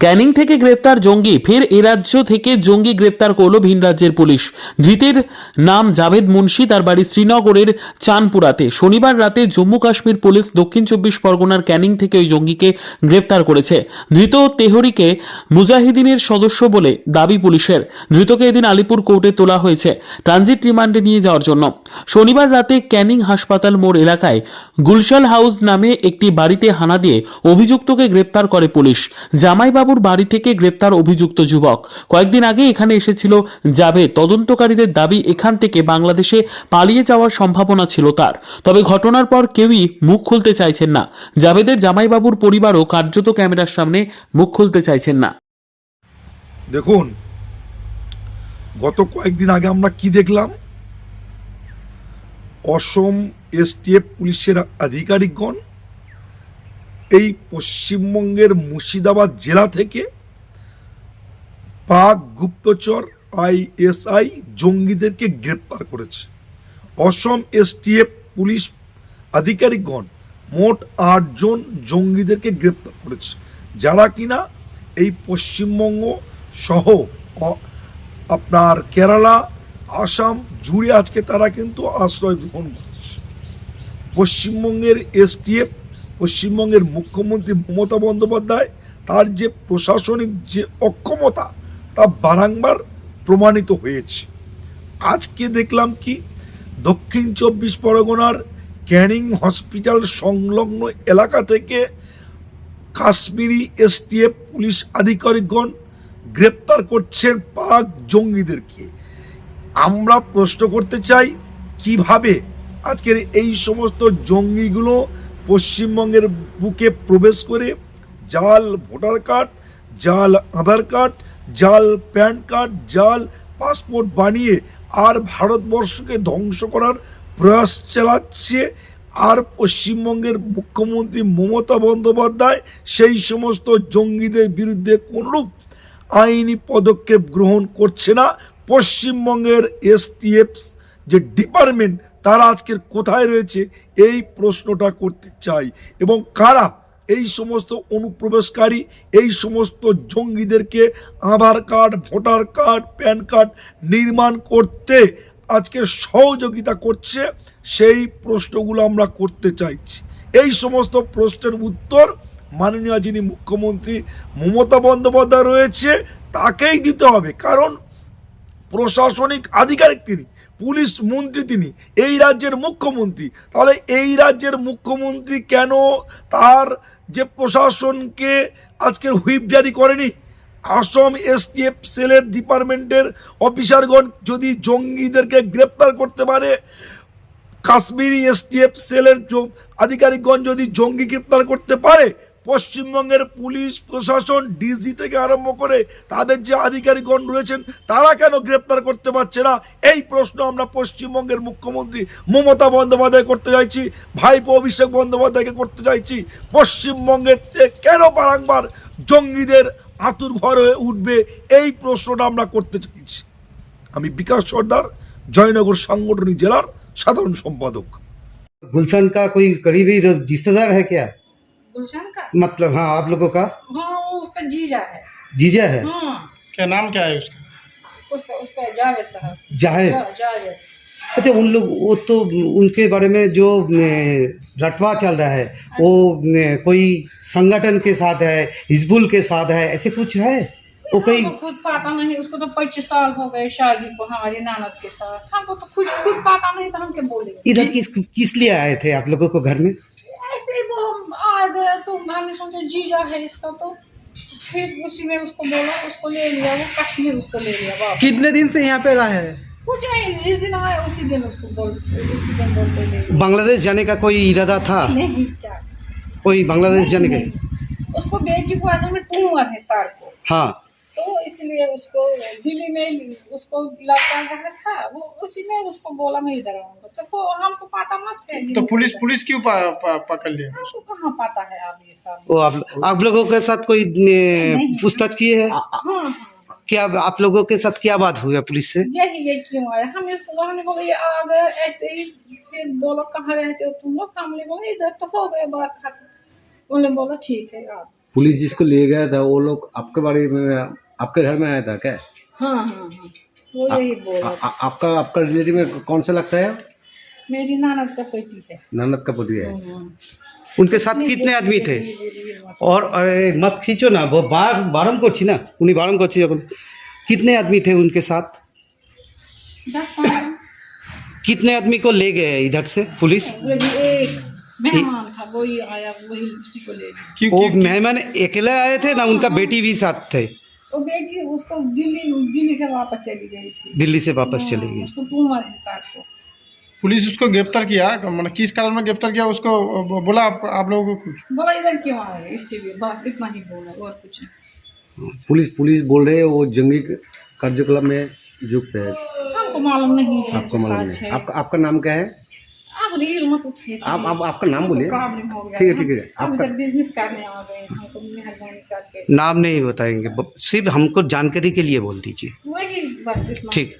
ক্যানিং থেকে গ্রেপ্তার জঙ্গি, ফের এ রাজ্য থেকে জঙ্গি গ্রেপ্তার করল ভিন রাজ্যের পুলিশ। ধৃতের নাম জাভেদ মুন্সি, তার বাড়ি শ্রীনগরের চানপুরাতে। শনিবার রাতে জম্মু কাশ্মীর পুলিশ দক্ষিণ চব্বিশ পরগনার ক্যানিং থেকে ওই জঙ্গিকে গ্রেপ্তার করেছে। ধৃত তেহরিকে মুজাহিদিনের সদস্য বলে দাবি পুলিশের। ধৃতকে এদিন আলিপুর কোর্টে তোলা হয়েছে ট্রানজিট রিমান্ডে নিয়ে যাওয়ার জন্য। শনিবার রাতে ক্যানিং হাসপাতাল মোড় এলাকায় গুলশাল হাউস নামে একটি বাড়িতে হানা দিয়ে অভিযুক্তকে গ্রেপ্তার করে পুলিশ। জামাইবাবুর বাড়ি থেকে গ্রেপ্তার অভিযুক্ত যুবক। কয়েকদিন আগে এখানে এসেছিল জাভেদ। তদন্তকারীদের দাবি, এখান থেকে বাংলাদেশে পালিয়ে যাওয়ার সম্ভাবনা ছিল তার। তবে ঘটনার পর কেউই মুখ খুলতে চাইছেন না। জাভেদের জামাইবাবুর পরিবারও কার্যত ক্যামেরার সামনে মুখ খুলতে চাইছেন না। দেখুন, গত কয়েকদিন আগে আমরা কি দেখলাম? অসম এসটিএফ পুলিশের আধিকারিকগণ এই পশ্চিমবঙ্গের মুর্শিদাবাদ জেলা থেকে পাক গুপ্তচর আইএসআই জঙ্গিদেরকে গ্রেপ্তার করেছে। অসম এসটিএফ পুলিশ আধিকারিকগণ মোট আটজন জঙ্গিদেরকে গ্রেপ্তার করেছে। যারা কিনা এই পশ্চিমবঙ্গ সহ আপনার কেরালা, আসাম জুড়ে আজকে তারা কিন্তু আশ্রয় গ্রহণ করছে। পশ্চিমবঙ্গের এসটিএফ পশ্চিমবঙ্গের মুখ্যমন্ত্রী মমতা বন্দ্যোপাধ্যায়, তার যে প্রশাসনিক যে অক্ষমতা, তা বারংবার প্রমাণিত হয়েছে। আজকে দেখলাম কি, দক্ষিণ চব্বিশ পরগনার ক্যানিং হসপিটাল সংলগ্ন এলাকা থেকে কাশ্মীরি এসটিএফ পুলিশ আধিকারিকগণ গ্রেপ্তার করছেন পাক জঙ্গিদেরকে। আমরা প্রশ্ন করতে চাই, কীভাবে আজকের এই সমস্ত জঙ্গিগুলো পশ্চিমবঙ্গের বুকে প্রবেশ করে জাল ভোটার কার্ড, জাল আধার কার্ড, জাল প্যান কার্ড, জাল পাসপোর্ট বানিয়ে আর ভারতবর্ষকে ধ্বংস করার প্রয়াস চালাচ্ছে। আর পশ্চিমবঙ্গের মুখ্যমন্ত্রী মমতা বন্দ্যোপাধ্যায় সেই সমস্ত জঙ্গিদের বিরুদ্ধে কোনরূপ আইনি পদক্ষেপ গ্রহণ করছে না। পশ্চিমবঙ্গের এসটিএফ যে ডিপার্টমেন্ট তারা আজকের কোথায় রয়েছে এই প্রশ্নটা করতে চাই। এবং কারা এই সমস্ত অনুপ্রবেশকারী, এই সমস্ত জঙ্গিদেরকে Aadhaar card, voter card, PAN card নির্মাণ করতে আজকে সহযোগিতা করছে, সেই প্রশ্নগুলো আমরা করতে চাইছি। এই সমস্ত প্রশ্নের উত্তর মাননীয় যিনি মুখ্যমন্ত্রী মমতা বন্দ্যোপাধ্যায় রয়েছে, তাকেই দিতে হবে। কারণ প্রশাসনিক আধিকারিক তিনি পুলিশ মন্ত্রী তিনি, এই রাজ্যের মুখ্যমন্ত্রী। তাহলে এই রাজ্যের মুখ্যমন্ত্রী কেন তার যে প্রশাসনকে আজকের হুইপ জারি করেনি? আসাম এসটিএফ সেলের ডিপার্টমেন্টের অফিসারগণ যদি জঙ্গিদেরকে গ্রেপ্তার করতে পারে, কাশ্মীরি এসটিএফ সেলের আধিকারিকগণ যদি জঙ্গি গ্রেপ্তার করতে পারে পশ্চিমবঙ্গের পুলিশ প্রশাসন ডিজি থেকে আরম্ভ করে তাদের যে আধিকারিকগণ রয়েছেন তারা কেন গ্রেপ্তার করতে পারছে না এই প্রশ্ন আমরা পশ্চিমবঙ্গের মুখ্যমন্ত্রী মমতা বন্দ্যোপাধ্যায় করতে চাইছি ভাইপো অভিষেক বন্দ্যোপাধ্যায়কে করতে চাইছি পশ্চিমবঙ্গের তে- কেন বারংবার জঙ্গিদের আতুর ঘর হয়ে উঠবে এই প্রশ্নটা আমরা করতে চাইছি আমি বিকাশ সর্দার জয়নগর সাংগঠনিক জেলার সাধারণ সম্পাদক गुलशन का कोई करीबी रि- रिश्तेदार है क्या गुलशन का? मतलब हाँ आप लोगों का? हाँ वो उसका जीजा है। जीजा है? हाँ। क्या नाम क्या है उसका? उसका उसका जावेद साहब। जाहिद जा- जावेद। अच्छा उन लोग वो तो उनके बारे में जो रटवा चल रहा है वो कोई संगठन के साथ है हिजबुल के साथ है ऐसे कुछ है? वो कोई हमको खुद पता नहीं उसको तो पच्चीस साल हो गए शादी को हमारी नानद के साथ। हमको तो खुद खुद पता नहीं तो हम क्या बोलेंगे? इधर किस किस लिए आए थे आप लोगों को घर में? ही वो में हमने सोचा जीजा है इसका तो। फिर उसी में उसको बोला उसको ले लिया वो कश्मीर उसको ले लिया वापस। कितने दिन से यहाँ पे रहा है? कुछ नहीं जिस दिन आया उसी दिन उसको बोल उसी दिन बोलते ले लिया। बांग्लादेश जाने का कोई इरादा था? नहीं क्या? कोई बांग्लादेश जाने का? उसको बेटी को असल में टूमर है सार को। हाँ। तो इसलिए उसको दिल्ली में उसको लड़का रहा था वो उसी में उसको बोला मैं इधर आऊँगा। तो वो हमको पता मत है तो पुलिस पुलिस क्यों पा, पा, पकड़ लिया? हमको कहाँ पता है अब ये सब? वो आप आप लोगों के साथ कोई पूछताछ किए है? हाँ हाँ। क्या आप लोगों के साथ क्या बात हुई है पुलिस से? यही ये क्यों आया? हमें हमने बोला ये आ गए ऐसे ही फिर बोलो कहाँ रहते हो तुम लोग? हमने बोला इधर तो हो गए बात खत्म। उन्होंने बोला ठीक है आप पुलिस जिसको ले गया था वो लोग आपके बारे में आपके घर में आया था क्या? हाँ हाँ हाँ। वो यही बोल आपका आपका रिलेटिव में कौन सा लगता है? मेरी नानद का पोती है। ननद का पोती है। हाँ, हाँ। उनके साथ कितने आदमी थे? और अरे मत खींचो ना वो बार बारम कोची ना? उन्हीं बारम कोची अपन। कितने आदमी थे उनके साथ? दस कितने आदमी को ले गए इधर से पुलिस? हाँ, एक मेहमान था वही आया वही उसी को ले गया। क्यों- वो मेहमान अकेले आए थे ना उनका बेटी भी साथ थे? वो बेटी उसको दिल्ली दिल्ली से वापस चली गई थी। दिल्ली से वापस चले गई उसको ट्यूमर है साथ को। पुलिस उसको गिरफ़्तार किया? मतलब किस कारण में गिरफ़्तार किया? उसको बोला आप, आप लोगों को कुछ? बोला इधर क्यों आ रहे इससे भी बस इतना ही बोला और कुछ पुलिस पुलिस बोल रहे हैं वो जंगी कार्यकलाप में युक्त है। हमको मालूम नहीं है आपको मालूम सच है। है। आपका आपका नाम क्या है? आप रील मत उठाइए आप आप आपका नाम बोलिए। हो ठीक है, ठीक है। आपका- बिज़नेस करने आ गए हमको मेहरबानी करके। नाम नहीं बताएँगे। सिर्फ़ हमको जानकारी के लिए बोल दीजिए। वही है। ठीक।